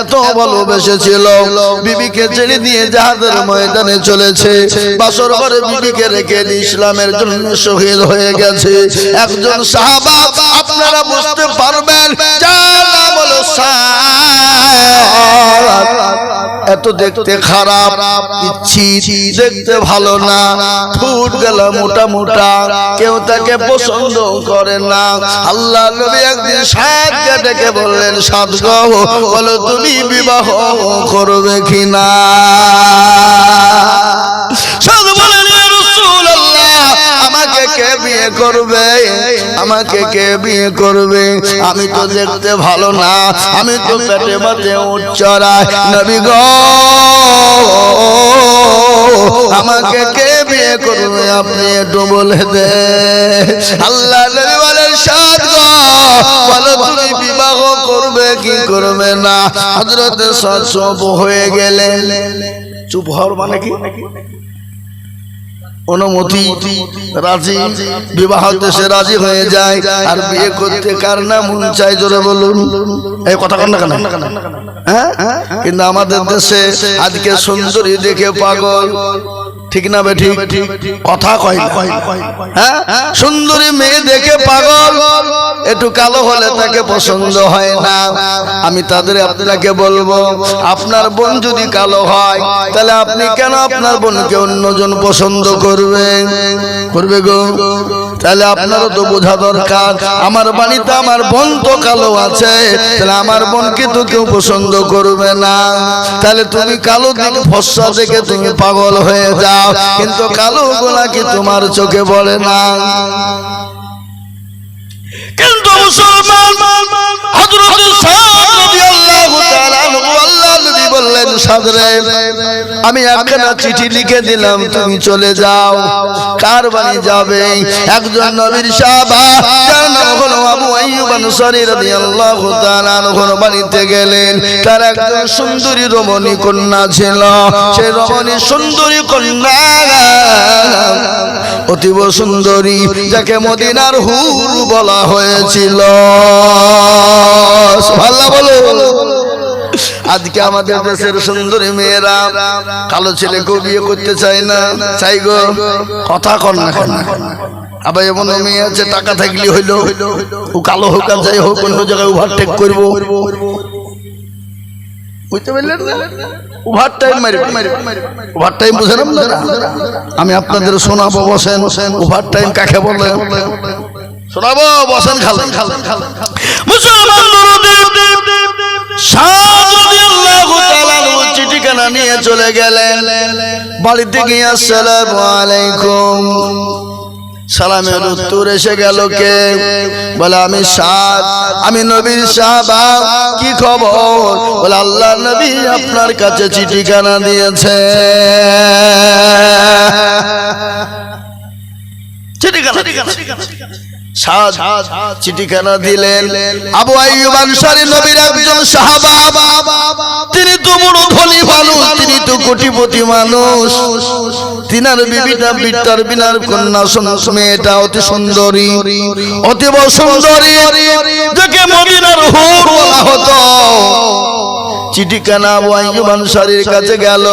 এত ভালোবেসেছিল। বিবিকে ছেড়ে দিয়ে জাহাজের ময়দানে চলেছে। বাসর ঘরে বিবিকে রেখে ইসলামের জন্য শহীদ হয়ে গেছে। একজন সাহাবা আপনারা বুঝতে পারবেন এত দেখতে খারাপ, ইচ্ছি দেখতে ভালো না। ফুট গেল মোটা মোটা, কেউ তাকে পছন্দ করে না। আল্লাহ নবী একদিন সাতকে ডেকে বললেন সাত গো, বলো তুমি বিবাহ করবে কিনা? কে বিয়ে করবে? আমাকে কে বিয়ে করবে? আমি তো দেখতে ভালো না। আমি তো পেটে বাতে উচ্চরায় নবী গো, আমাকে কে বিয়ে করবে? আপনি একটু বলে দে। আল্লাহ নবী বলেন, সাত বলো তুমি বিবাহ করবে কি করবে না? হযরতে সাত চুপ হয়ে গেলে চুপ হওয়ার মানে কি? অনুমতি রাজি বিবাহ দেশে রাজি হয়ে যায়, আর বিয়ে করতে কার না মন চাই জোরে বলুন। এই কথা কন না কেন? হ্যাঁ? কিন্তু আমাদের দেশে আজকে সুন্দরী দেখে পাগল। ঠিক না বে ঠিক? কথা কয় হ্যাঁ? সুন্দরী মেয়ে দেখে পাগল। একটু কালো হলে তাকে পছন্দ হয় না। আমি তাদের আপনাকে বলব আপনার বোন যদি কালো হয় তাহলে আপনি কেন আপনার বোনকে অন্যজন পছন্দ করবে? করবে গো। তাহলে আপনারও তো বোঝা দরকার। আমার বাড়িতে আমার বোন তো কালো আছে তাহলে আমার বোনকে তো কেউ পছন্দ করবে না। তাহলে তুমি কালো দিক ফসা দেখে তুমি পাগল হয়ে যাও। কিন্তু কালো গোলা কি তোমার চোখে পড়ে না? কিন্তু মুসলমান হযরত বললেন, সাদরে, আমি একখানা চিঠি লিখে দিলাম, তুমি চলে যাও। কার বাড়ি যাবে? একজন নবীর সাহাবা হলো আবু আইয়ুব আনসারী রাদিয়াল্লাহু তাআলা বাড়িতে গেলেন। তার একজন সুন্দরী রমণী কন্যা ছিল। রমণী সুন্দরী কন্যা, অতীব সুন্দরী, যাকে মদিনার হুর বলা হয়েছিল ভাল্লা বলো আজকে আমাদের দেশের সুন্দরী মেয়েরা কালো ছেলে কেউ বিয়ে করতে চায় না। চাই গো, কথা কর না কেন? আবার এমন মেয়ে আছে, টাকা থাকলে হইল, ও কালো হোক আর যাই হোক, অন্য জায়গায় ওভারটেক করব। বুঝতে পারলেন ওভার টাইম ওভার টাইম বুঝেন আপনারা? আমি আপনাদের শোনাবো, বসেন। ওভার টাইম কাকে বলে? শোনাবো, বসেন খালেন খালেন খালেন মুসলমান নিয়ে চলে গেলেন। বাড়িতে গিয়ে আসসালামু আলাইকুম। সালামের উত্তর এসে গেল কে? বলে, আমি সাদ, আমি নবীর সাহাবা। কি খবর? বলে, আল্লাহ নবী আপনার কাছে চিঠিখানা দিয়েছে। চিঠিখানা সাদ চিঠিখানা আবু তিনি তিনার বিনার অতি কাছে গেল।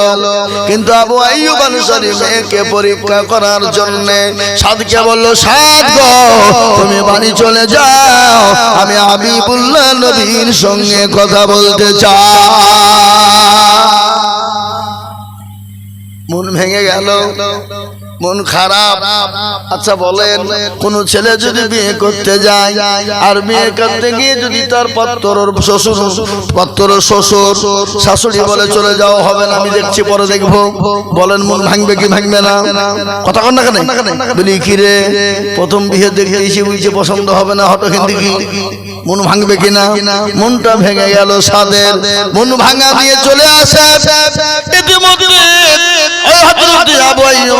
কিন্তু আবু আইয়ুব আনসারী মেয়েকে পরীক্ষা করার জন্য সাদকে বলল সাদ তুমি বাড়ি চলে যাও। আমি আমি হাবিবুল্লাহ নবীর সঙ্গে কথা বলতে চাই। মন ভেঙে গেল। মন খারাপ। আচ্ছা বলেন, কোন ছেলে যদি বিয়ে করতে যায়, আর বিয়ে করতে গিয়ে যদি তার পত্তর শ্বশুর পত্তর শ্বশুর, শাশুড়ি বলে চলে যাওয়া হবে না, আমি দেখছি, পরে দেখব। বলেন, মন ভাঙবে কি ভাঙবে না? কথা কন না কেন? বলি, কি রে, প্রথম বিয়ে দেখে এসে বুঝছে পছন্দ হবে না হটো হিন্দি কি? মন ভাঙবে কিনা মনটা ভেঙে গেল সাদের। মন ভাঙা দিয়ে চলে আসে। ইতিমধ্যে আবু আইয়ুব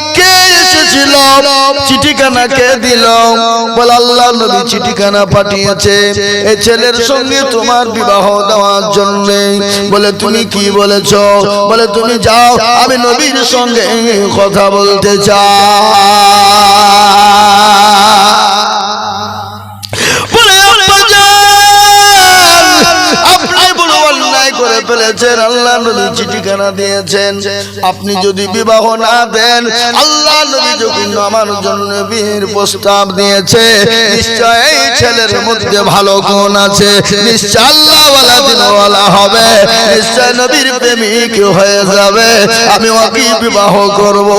এসেছিল চিঠিখানা কে দিল বলে আল্লাহ নবী চিঠিখানা পাঠিয়েছে। এই ছেলের সঙ্গে তোমার বিবাহ দেওয়ার জন্য। বলে, তুমি কি বলেছ? বলে, তুমি যাও, আমি নবীর সঙ্গে কথা বলতে চাই। ফেলেছেন আল্লাহ নবী চিঠিখানা দিয়েছেন। আপনি যদি বিবাহ না দেন আল্লাহ নবী যখন আমার জন্য বিয়ের প্রস্তাব দিয়েছে নিশ্চয় এই ছেলের মধ্যে ভালো গুণ আছে। নিশ্চয় আল্লাহ ওয়ালা দিনওয়ালা হবে। নিশ্চয় নবীর প্রেমিক হয়ে যাবে। আমি ওকে বিবাহ করব।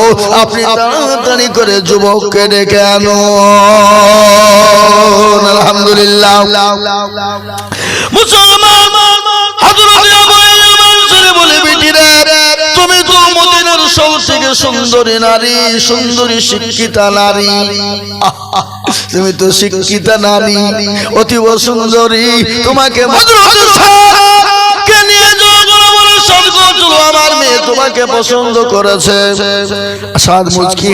আপনি তাড়াতাড়ি করে যুবককে ডেকে আনো। আলহামদুলিল্লাহ। মুসলমান সব থেকে সুন্দরী নারী, সুন্দরী শিক্ষিতা নারী। তুমি তো শিক্ষিতা নারী, অতীব সুন্দরী। তোমাকে তোমাকে পছন্দ করেছে।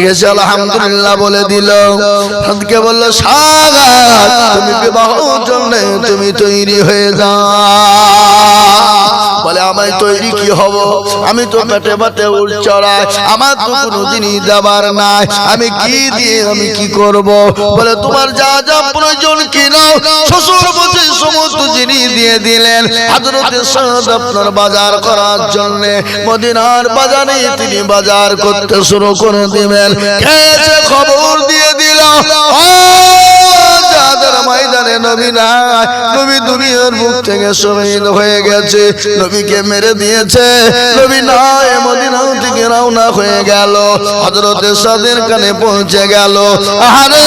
গেছে আলহামদুলিল্লাহ বলে তুমি তুমি তৈরি হয়ে বলে আমায় তৈরি কি হব? আমি তো পেটে পেটে উল চড়াই আমার তো কোনো জিনিস দেবার নাই। আমি কি দিয়ে আমি কি করব? বলে তোমার যা যা প্রয়োজন কি নাও? শ্বশুর বসে সমস্ত জিনিস দিয়ে দিলেন। হাজরতের সাদ আপনার বাজার করার জন্য। মদিনার বাজারে তিনি বাজার করতে শুরু করে দিবেন খবর দিয়ে দিল। ও যাদের ময়দানে নবী নাই। নবী দুনিয়ার মুখ থেকে শহীদ হয়ে গেছে। নবীকে মেরে দিয়েছে। নবী নাই মদিনা থেকে রওনা হয়ে গেল। হজরতের সাদের কানে পৌঁছে গেল। আরে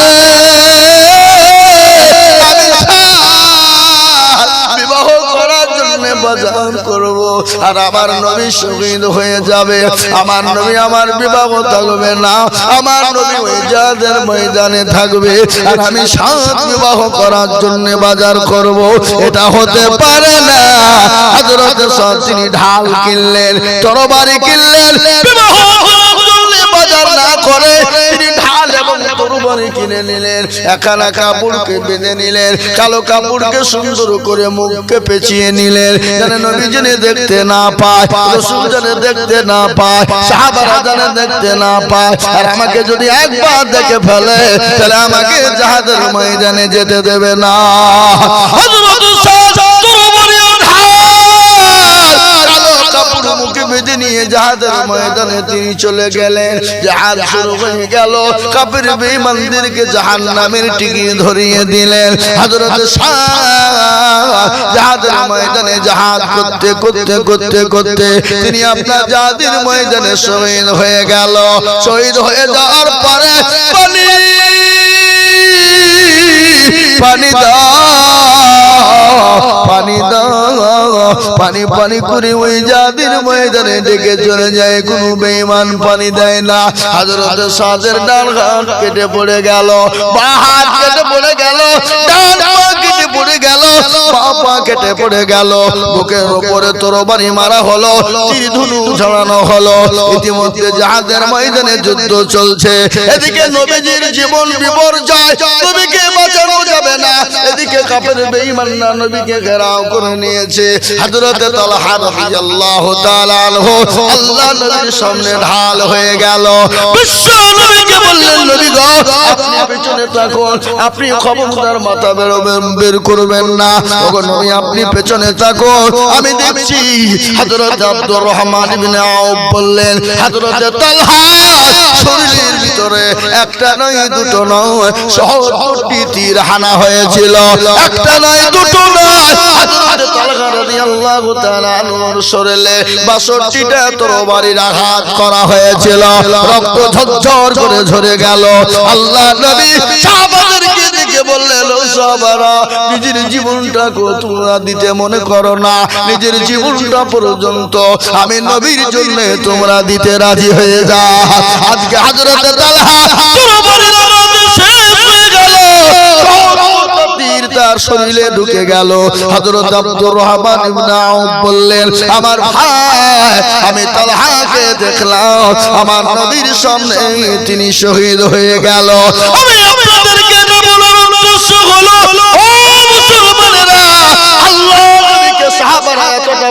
বিবাহ করার জন্য বাজার আর আমার নবী শহীদ হয়ে যাবে। আমার নবী আমার বিবাহ থাকবে না। আমার নবী ওই যাদের ময়দানে থাকবে। আর আমি সাত বিবাহ করার জন্য বাজার করব। এটা হতে পারে না। হযরত তিনি ঢাল কিনলেন, তরবারি কিনলেন কিনে নিলেন একানা কাপড়কে বেঁধে নিলেন, কালো কাপড়কে সুন্দর করে মুখকে পেঁচিয়ে নিলেন, যেন নবী জেনে দেখতে না পায়, রসুল জেনে দেখতে না পায়, সাহাবারা যেন দেখতে না পায়, আর আমাকে যদি একবার দেখে ফেলে, তাহলে আমাকে জাহাজের ময়দানে যেতে দেবে না। মুখে বেঁধে নিয়ে জাহাজের ময়দানে তিনি চলে গেলেন। জাহাজ শুরু হয়ে গেল। কাপের বেঈমানদেরকে জাহান্নামের টিকি ধরিয়ে দিলেন। জাহাজের ময়দানে জাহাজ করতে করতে করতে করতে তিনি আপনার জাহাজের ময়দানে শহীদ হয়ে গেল। শহীদ হয়ে যাওয়ার পরে পানি পানি পানি পানি করে ওই জাতির ময়দানে ডেকে চলে যায়। কোনো বেঈমান পানি দেয় না। হাজার সাদের ডান কেটে পড়ে গেল। বা হাত কেটে পড়ে গেল। কেটে পড়ে গেল। বুকের উপরে মারা হলো হলো। ইতিমধ্যে ময়দানে যুদ্ধ চলছে। এদিকে নবীজির জীবন বিপর্যয় বাঁচানো যাবে না। এদিকে কাপের নবীকে ঘেরাও করে নিয়েছে। তালহা রাদিয়াল্লাহু তাআলা আনহু আল্লাহ নবীর সামনে ঢাল হয়ে গেল। বিশ্ব নবীকে বললেন, নবী গো, আপনি পেছনে থাকুন। আপনি খবরদার মাথা বের করবেন না। আপনি পেছনে থাকো আমি দেখছি হযরত আব্দুর রহমান ইবনে আউফ বললেন, হযরতে তালহা, শরীরের ভিতরে একটা নয়, দুটো নয় সহস্রটি তীর হানা হয়েছিল। একটা নয়, দুটো নয়। হযরত তালহা রাদিয়াল্লাহু তাআলা আনহুর শরীরে 62টা তরবারির আঘাত করা হয়েছিল। রক্ত ঝরঝর করে ঝরে গেল। আল্লাহ নবী সাহাবাদেরকে দেখে বললেন, ও সাহাবারা, নিজের জীবনটা তোমরা দিতে মনে করো না। নিজের জীবনটা পর্যন্ত আমি নবীর জন্য তোমরা দিতে রাজি হয়ে যা আজকে তরবারির তীর শরীরে ঢুকে গেল। হযরত আব্দুর রহমান ইবনে আউফ বললেন, আমার ভাই, আমি তালহাকে দেখলাম। আমার নবীর সামনে তিনি শহীদ হয়ে গেল। আমি আপনাদেরকে বলার উদ্দেশ্য হলো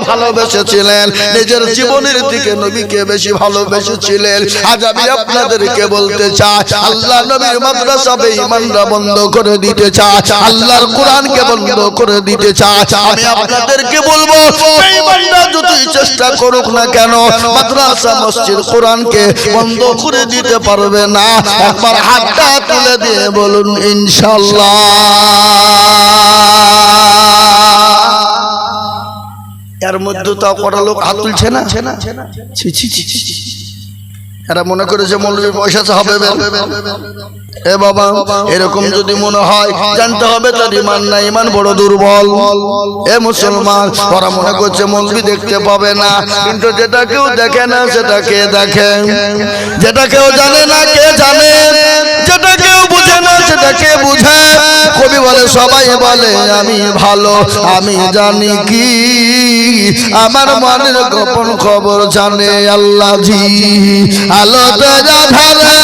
ভালোবেসেছিলেন। নিজের জীবনের দিকে নবীকে বেশি ভালোবেসেছিলেন। আজ আমি আপনাদেরকে বলতে চাই, আল্লাহ নবীর মাদ্রাসা বেঈমানরা বন্ধ করে দিতে চায়। আল্লাহর কোরআনকে বন্ধ করে দিতে চায়। আমি আপনাদেরকে বলব, বেঈমানরা যতই চেষ্টা করুক না কেন, মাদ্রাসা, মসজিদ, কোরআনকে বন্ধ করে দিতে পারবে না। একবার হাতটা তুলে দিয়ে বলুন ইনশাল্লাহ এর মধ্যে তাও কটা লোক হাত তুলছে না। এরা মনে করেছে মৌলবী পয়সা হবে এ বাবা এরকম যদি মনে হয় জানতে হবে তার ইমান না ইমান বড় দুর্বল। এ মুসলমান ওরা মনে করছে মৌলবী দেখতে পাবে না। কিন্তু যেটা কেউ দেখে না সেটা কে দেখে? যেটা কেউ জানে না কে জানে? যেটা কে বুঝে। কবি বলে, সবাই বলে, আমি ভালো, আমি জানি কি। আমার মনের গোপন খবর জানে আল্লাহ জি আলো তেজা ধারে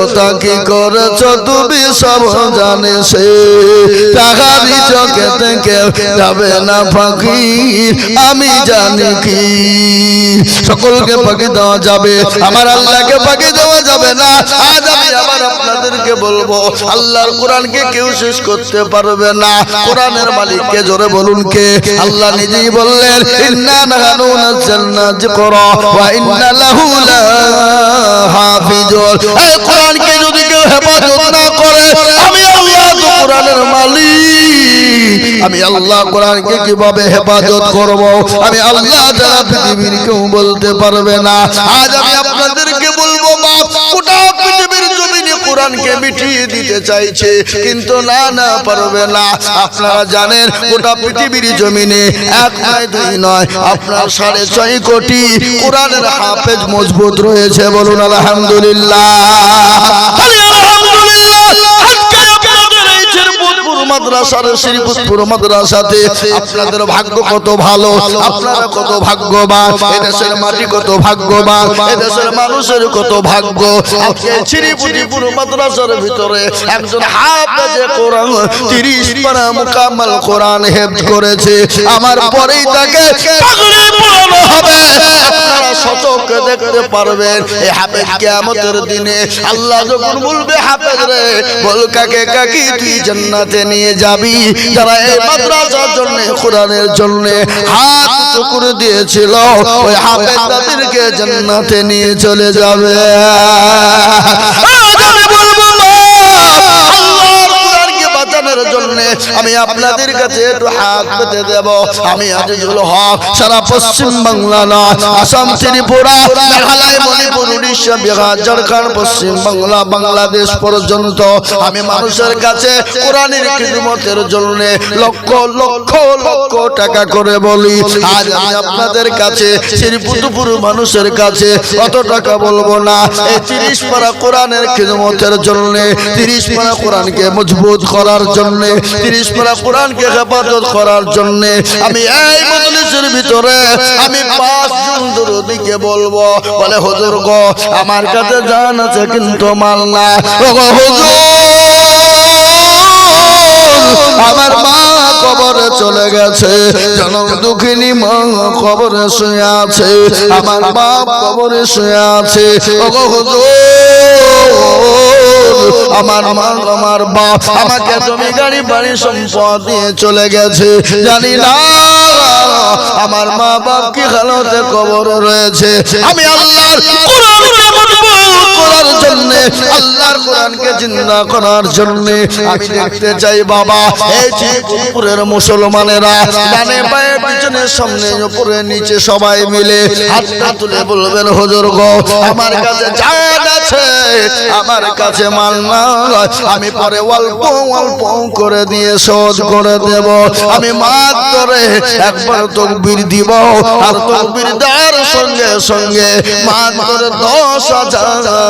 কোথা কি করেছ? তুমি সব জানে সে। টাকারি চোখে থেকে যাবে না ফাঁকি আমি জানি কি। সকলকে ফাঁকি দেওয়া যাবে। আমার আল্লাহকে ফাঁকি দেওয়া যাবে না। আজ আমি আবার আপনাদেরকে বলব, আল্লাহর কোরআনকে কেউ শেষ করতে পারবে না। কোরআনের মালিককে জোরে বলুন কে? আল্লাহ নিজেই বললেন, ইন্না নাহানু নাযালনা যিকরা ওয়া ইন্না লাহু লাহাফিজুন এই কোরআনকে যদি কেউ হেফাজত না করে, আমি আল্লাহ কোরআনের মালিক। আমি আল্লাহ কোরআনকে কীভাবে হেফাজত করব? আমি আল্লাহ যারা পৃথিবীর কেউ বলতে পারবে না। আজ আমি কোরআনকে মিটিয়ে দিতে চাইছে, কিন্তু না না পারবে না। আপনারা জানেন, গোটা পৃথিবীর জমিনে এক নয়, দুই নয়, আপনার সাড়ে ছয় কোটি কোরআনের হাফেজ মজবুত রয়েছে, বলুন আলহামদুলিল্লাহ। মাদ্রাসার শ্রীপুরপুর মাদ্রাসাতে আপনাদের ভাগ্য কত ভালো? আপনারা কত ভাগ্যবান? এদেশের মাটি কত ভাগ্যবান? এদেশের মানুষের কত ভাগ্য? শ্রীপুরপুর মাদ্রাসার ভিতরে একজন হাফেজে কোরআন 30 পারা কোরআন হেফজ করেছে। আমার পরেই তাকে হবে। আপনারা দেখতে পারবেন এই হাফেজ কিয়ামতের দিনে। আল্লাহ যখন বলবে বল কাকে, কাকি তুই জান্নাতে নিয়ে যাবি যারা এই মাদ্রাসার জন্য কোরআনের জন্য হাত করে দিয়েছিল ওই হাফেজ তাদেরকে জান্নাতে নিয়ে চলে যাবে আজ আমি বলব মা, আল্লাহর কোরআনকে জন্য আমি আপনাদের কাছে একটু হাত পেতে দেব। আমি আজিজুল হক, সারা পশ্চিম বাংলা নয় আসাম, ত্রিপুরা, মেঘালয়, মণিপুর, উড়িষ্যা, বিহার, ঝাড়খণ্ড, পশ্চিম বাংলা, বাংলাদেশ পর্যন্ত আমি মানুষের কাছে কোরআনের খিদমতের জন্য লক্ষ লক্ষ লক্ষ টাকা করে বলি। আজ আমি আপনাদের কাছে শ্রীপুরপুর মানুষের কাছে কত টাকা বলব না। এই তিরিশ পারা কোরআনের খিদমতের জন্য, তিরিশ পারা কোরআনকে মজবুত করার জন্য তিরিশ পারা কোরআনকে হেফাজত করার জন্য আমি এই মজলিসের ভিতরে আমি পাঁচ জন দরদিকে বলব, বলে, হুজুর গো, আমার কাছে জান আছে, কিন্তু মাল না। ও হুজুর, আমার মা চলে গেছে। জনম দুঃখিনী মা কবরে শুয়ে আছে। আমার বাপ কবরে শুয়ে আছে। আমার মা, আমার বাপ আমাকে তুমি গাড়ি, বাড়ি সম্পদ দিয়ে চলে গেছে। জানি না, আমার মা বাপ কি হালতে কবর রয়েছে। আমি মজবুত করার জন্য, আল্লাহর কোরআনকে জিন্দা করার জন্য। আমি দেখতে চাই, বাবা, এই চিরপুরের মুসলমানেরা, ডানে পায়ে, পিছনে, সামনে, উপরে, নিচে সবাই মিলে হাতটা তুলে বলবেন, হুজুর গো, আমার কাছে জান আছে, আমার কাছে মাল না আমি পরে অল্প অল্প করে দিয়ে শোধ করে দেব। আমি মাত্র একবার তকবির দিব, আর তকবির দেওয়ার সঙ্গে সঙ্গে মাত্র দশ হাজার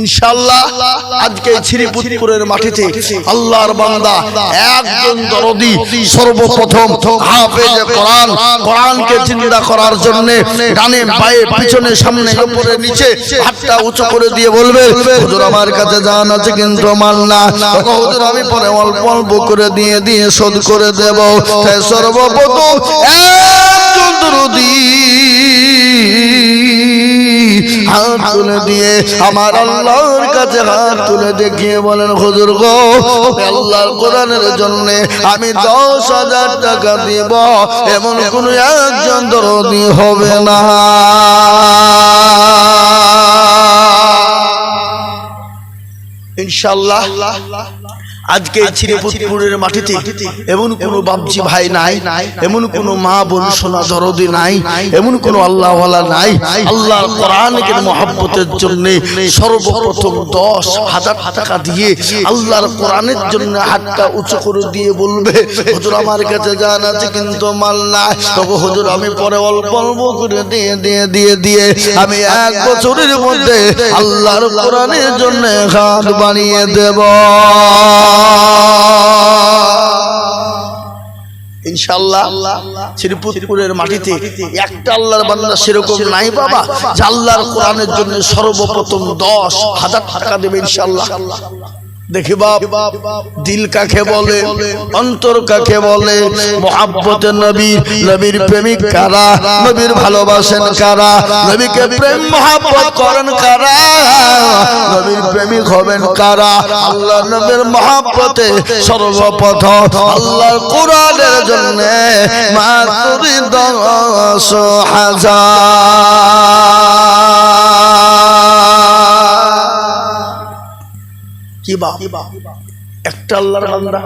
ইনশাআল্লাহ আজকে শ্রীপুরপুরের মাটিতে আল্লাহর বান্দা একজন সর্বপ্রথম হাফেজে জিন্দা করার জন্য পায়ে, পিছনে, সামনে নিচে হাতটা উঁচু করে দিয়ে বলবে আমার কাছে জান আছে কিন্তু মাল না। আমি পরে অল্প অল্প করে দিয়ে দিয়ে শোধ করে দেব। সর্বপ্রথম একজন দরদি হাত তুলে দিয়ে আমার আল্লাহর কাছে হাত তুলে দেখিয়ে বলেন, হুজুর গো, আল্লাহর কোরআনের জন্য আমি দশ হাজার টাকা দিব, এমন কোন একজন দরদি হবে না। ইনশাল্লাহ আজকে চিরপুরের মাটিতে এমন কোন বাবজি ভাই নাই, এমন কোন মা বোন সোনা দরদি নাই, এমন কোন আল্লাহওয়ালা নাই। আল্লাহর কোরআনকে মহাব্বতের জন্য সর্বপ্রথম দশ হাজার টাকা দিয়ে আল্লাহর কোরআনের জন্য হাতটা উঁচু করে দিয়ে বলবে, হুজুর, আমার কাছে জান আছে, কিন্তু মাল না তবে হুজুর, আমি পরে অল্প অল্প করে দিয়ে দিয়ে দিয়ে দিয়ে আমি এক বছরের মধ্যে আল্লাহর কোরআনের জন্য হাত বানিয়ে দেব। ইনশাল্লাহ মাটিতে একটা আল্লাহর সেরকম নাই বাবা জন্য সর্বপ্রথম দশ হাজার টাকা দেবে ইনশাল্লাহ দেখি বাপ, দিল কাকে বলে, অন্তর কাকে বলে, মোহাব্বতের নবী, নবীর প্রেমিক কারা, নবীর ভালোবাসেন কারা, নবীকে প্রেম মোহাব্বত করেন কারা, নবীর প্রেমিক হবেন কারা আল্লাহ নবীর মহাব্বতে সর্বপ্রথম আল্লাহর কোরআনের জন্য মাত্র দশ হাজার। কি বা একটা আল্লাহর বান্দা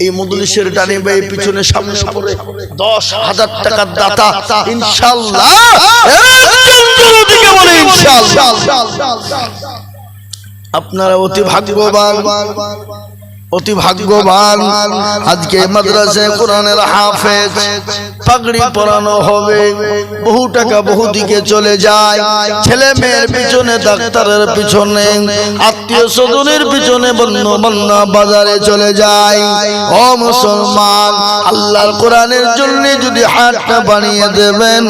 এই মজলিসের ডানে পিছনে সামনে সামনে দশ হাজার টাকার দাতা, ইনশাল্লাহ। আপনারা অতি ভাগ্যবান। অতি ভাগ্যবান। আজকে মাদ্রাসায় কোরআনের হাফেজ। পাগড়ি পরানো হবে। বহু টাকা বহু দিকে চলে যায়। ছেলে মেয়ের পিছনে ডাক্তারের পিছনে, আত্মীয় স্বজনের পিছনে বন্য বন্য বাজারে চলে যায়। ও মুসলমান, আল্লাহর কোরআনের জন্য যদি হাতটা বানিয়ে দেবেন,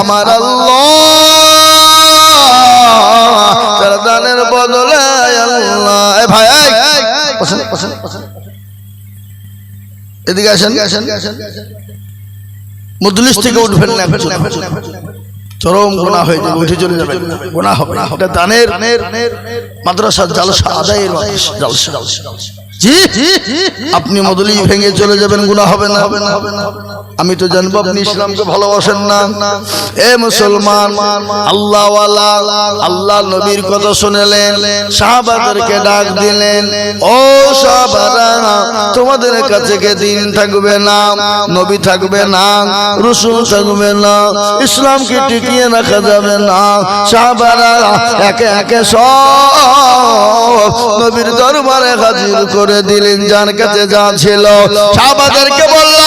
আমার আল্লাহ। দানের বদলে আল্লাহ। ভাই এদিকে আসেন। মজলিস থেকে উঠবেন না। চরম গোনা হয়ে যাবে, উঠে চলে যাবে গোনা হবে। না দানের মাদ্রাসা জালসা, আদায়ের জালসা জি আপনি মদলি ভেঙে চলে যাবেন গুণা হবে না। হবে না হবে না আমি তো জানব আপনি ইসলামকে ভালোবাসেন না। এ মুসলমান আল্লাহ আল্লাহ নবীর কথা শুনেলেন সাহাবাদেরকে ডাক দিলেন ও সাহাবারা তোমাদের কাছে কে দিন থাকবে না? নবী থাকবে না? রসুল থাকবে না? ইসলামকে টিকিয়ে রাখা যাবে না? সাহাবারা একে একে সব নবীর দরবারে হাজির করে দিলেন, যার কাছে যা ছিল। সাহাবাদেরকে বলল,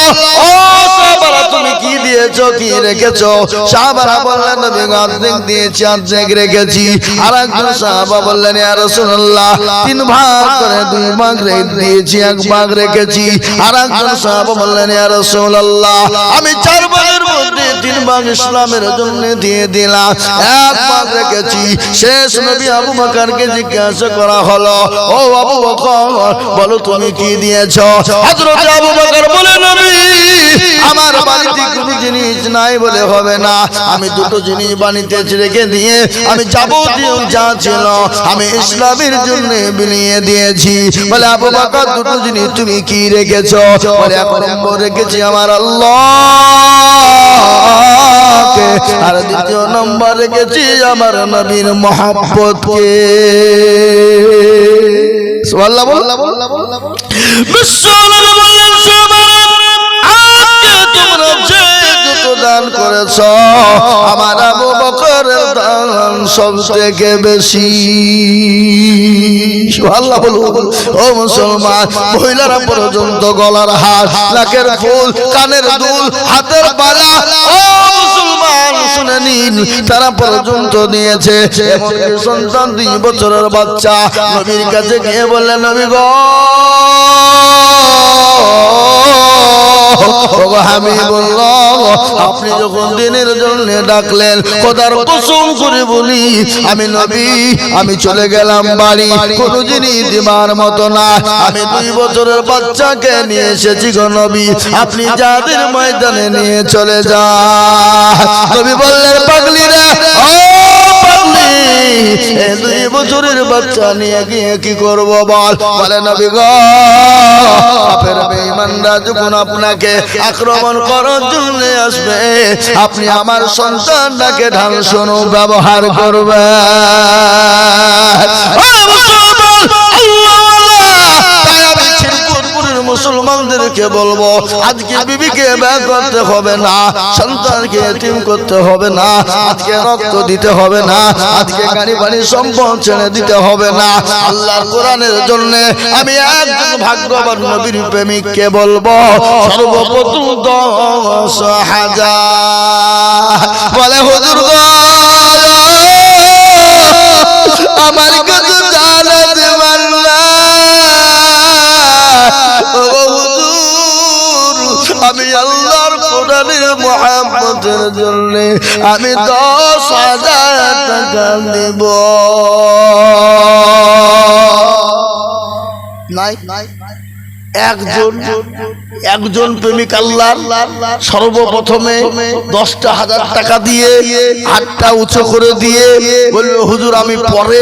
ও সাহাবারা তুমি কি দিয়েছ, কি রেখেছো? সাহাবারা বললেন নবী অর্ধেক দিয়েছি, অর্ধেক রেখেছি। আর একজন সাহাবা বললেন, ইয়া তিন ভাগ করে দুই ভাগ রেখে দিয়েছি, এক ভাগ রেখেছি। আর একজন সাহাবা বললেন, ইয়া আমি চার ভাগের ইসলামের জন্য দিয়ে দিলাম। এক রেখেছি শেষ নবী আবু জিজ্ঞাসা করা হলো, ও আবু বকর, বলো তুমি কি দিয়েছ? আবু বকর বলে, নবী, আমার বাড়িতে কোনো জিনিস নাই বলে হবে না। আমি দুটো জিনিস বানিতে রেখে দিয়ে আমি যাবতীয় যা ছিল আমি ইসলামের জন্য বিলিয়ে দিয়েছি। বলে, আবু বকর, দুটো জিনিস তুমি কি রেখেছ? বলে, এক নম্বর রেখেছি আমার আল্লাহকে আর দ্বিতীয় নম্বর রেখেছি আমার নবীর মহাব্বতকে। সুবহানাল্লাহ বল। বিশ্বনবী বললেন সুবহানাল্লাহ তোমরা যে দান করেছ আমার আবু বকরের দান সব থেকে বেশি। আল্লাহ বলুন। ও মুসলমান, মহিলারা পর্যন্ত গলার হার, নাকের ফুল, কানের দুল, হাতের বালা। ও মুসলমান তারা পর্যন্ত নিয়েছে। এমনকি সন্তান দুই বছরের বাচ্চা নবীর কাছে গিয়ে বললেন, নবী গো! আপনি যখন দিনের জন্য ডাকলেন, খোদার কসম করে বলি, আমি নবী, আমি চলে গেলাম বাড়ি। কোন জিনিস দিবার মতো না। আমি দুই বছরের বাচ্চাকে নিয়ে এসেছি গো নবী। আপনি যাদের ময়দানে নিয়ে চলে যা নবী বললেন পাগলি রে ও পাগলি এ দুই বছরের বাচ্চা নিয়ে গিয়ে কি করব বল? বলে, নবী গো, বাপের বেঈমানরা যখন আপনাকে আক্রমণ করার জন্য আসবে, আপনি আমার সন্তানটাকে ঢাল ব্যবহার করবে মুসলমানদেরকে বলব, আজকে বিবিকে ব্যয় করতে হবে না, সন্তানকে এতিম করতে হবে না, আজকে রক্ত দিতে হবে না, আজকে গাড়ি বাড়ি সম্পদ ছেড়ে দিতে হবে না। আল্লাহর কোরআনের জন্য আমি একজন ভাগ্যবান নবীর প্রেমিককে বলব, সর্বপ্রথম দশ হাজার। বলে, হুজুর আমি দশ হাজার টাকা দেব একজন একজন প্রেমিক আল্লাহ সর্বপ্রথমে দশটা হাজার টাকা দিয়ে হাতটা উঁচু করে দিয়ে বলবে, হুজুর, আমি পরে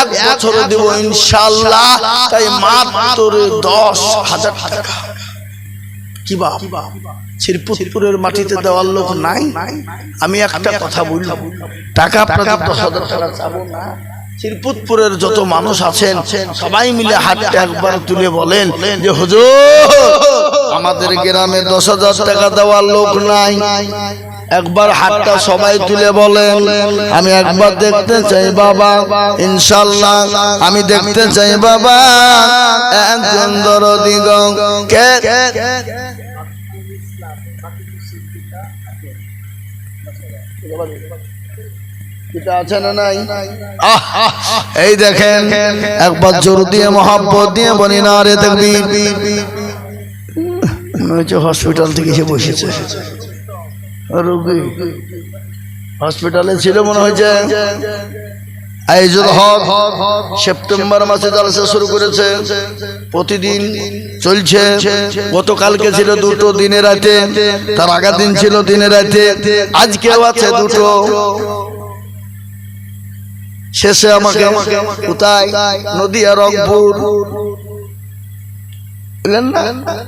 এক বছরে দেব ইনশাল্লাহ তাই মাত্র দশ হাজার টাকা। কি বাপ? শ্রীপুরের মাটিতে দেওয়ার লোক নাই? আমি একটা কথা বললাম। টাকা আপনাদের দশ হাজার টাকা চাবো না। শ্রীপুতপুরের যত মানুষ আছেন সবাই মিলে হাতটা একবার তুলে বলেন যে হুজুর আমাদের গ্রামে দশ হাজার টাকা দেওয়ার লোক নাই। একবার হাতটা সবাই তুলে বলেন, আমি একবার দেখতে চাই বাবা, ইনশাল্লাহ আমি দেখতে চাই বাবা, একজন এই দেখেন, একবার জোর দিয়ে, মহাব্বত দিয়ে বলি না রে দেখবি হসপিটাল থেকে এসে বসেছে। রোগী হসপিটালে ছিল মনে হয়েছে আইজুল হক সেপ্টেম্বর মাসে জালসা শুরু করেছে। প্রতিদিন চলছে। গতকালকে ছিল দুটো দিনে রাতে, তার আগের দিন ছিল দিনে রাতে। আজকেও আছে দুটো। শেষে আমাকে কোথায়? নদিয়া রংপুর। না?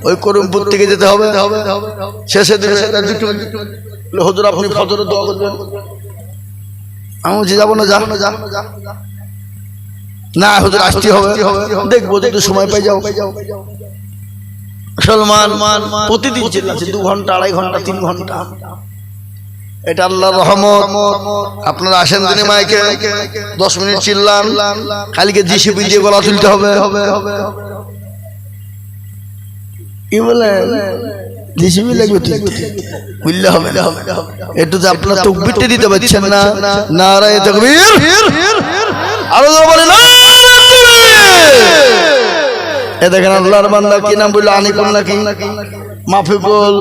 ওই করমপুর থেকে যেতে হবে। শেষে আপনি ফজরে দোয়া করবেন? আমি বলছি যাব না যাব না যাব না না হুজুর আসতে হবে। দেখব যদি সময় পাই যাও সলমান প্রতিদিন চিল্লাচ্ছে দু ঘণ্টা আড়াই ঘণ্টা তিন ঘণ্টা। এটা আল্লাহ রহমত। আপনারা আসেন দিনে মাইকে দশ মিনিট চিল্লান। কালকে জিসিপি দিয়ে গলা তুলতে হবে। কি বলে জিসিপি লাগবে তুলতে বুঝলে হবে না? একটু। যে আপনার তকবিরটা দিতে পারছেন না। নারায় তকবীর আরও বলে তাকবীর। এ দেখেন আল্লাহর বান্দা কি নাম বলল? আনিকুল নাকি? মাফিকুল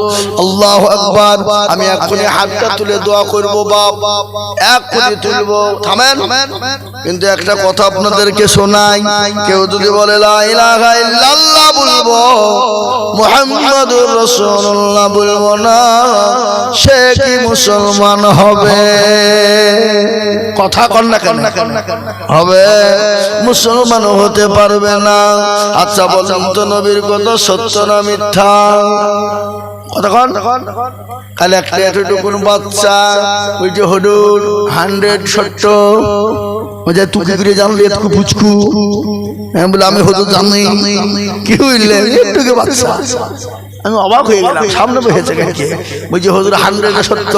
আল্লাহ আকবার, আমি এক্ষুনি হাতটা তুলে দোয়া করব, বাপ। এক্ষুনি তুলবো, থামেন। কিন্তু একটা কথা আপনাদেরকে শোনাই, কেউ যদি বলে ইলাহা ইল্লাল্লাহ বলব, মুহাম্মাদুর রাসূলুল্লাহ বলব না, সে কি মুসলমান হবে? কথা কন না কেন? হবে। মুসলমান হতে পারবে না। আচ্ছা বলেন তো নবীর কথা সত্য না মিথ্যা? হান্ড্রেড আমি আমি অবাক হয়ে গেলাম, সামনে বসেছে কে? বলছি, হজুর হান্ড্রেড সত্য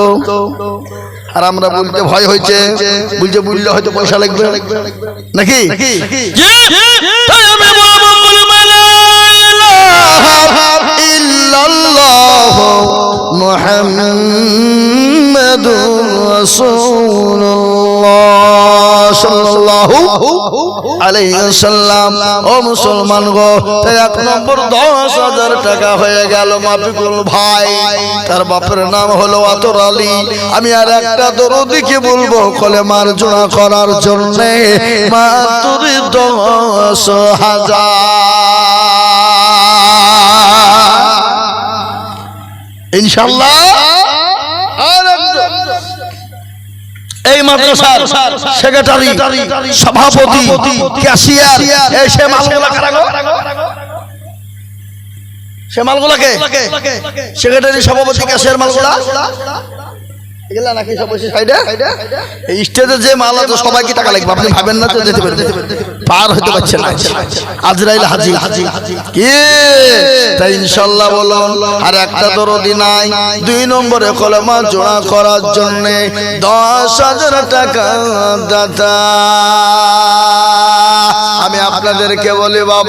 আর আমরা বলতে ভয় হয়েছে। বলছে বললে হয়তো পয়সা লাগবে। নাকি? তাই মুহাম্মাদুর রাসূলুল্লাহ সাল্লাল্লাহু আলাইহি ওয়াসাল্লাম ও মুসলমান গো এক নম্বর দশ হাজার টাকা হয়ে গেল মাফিকুল ভাই। তার বাপের নাম হলো আতর আলী। আমি আর একটা দরদিকে বলব? কলেমার জোড়া করার জন্য মাত্র দশ হাজার। ইনশাল্লাহ। এই মাদ্রাসার সেক্রেটারি সভাপতি ক্যাশিয়ার এই সে মালগুলা কারা গো? সে মালগুলাকে সেক্রেটারি সভাপতি ক্যাশিয়ার মালগুলা যে মাল টাকা লাগবে? আপনি ভাবেন না পার হতে না। তাই ইনশাল্লাহ আর একটা নাই। দুই নম্বরে কলমা জোড়া করার জন্য দশ হাজার টাকা দাদা আমি আপনাদেরকে বলি, বাবা।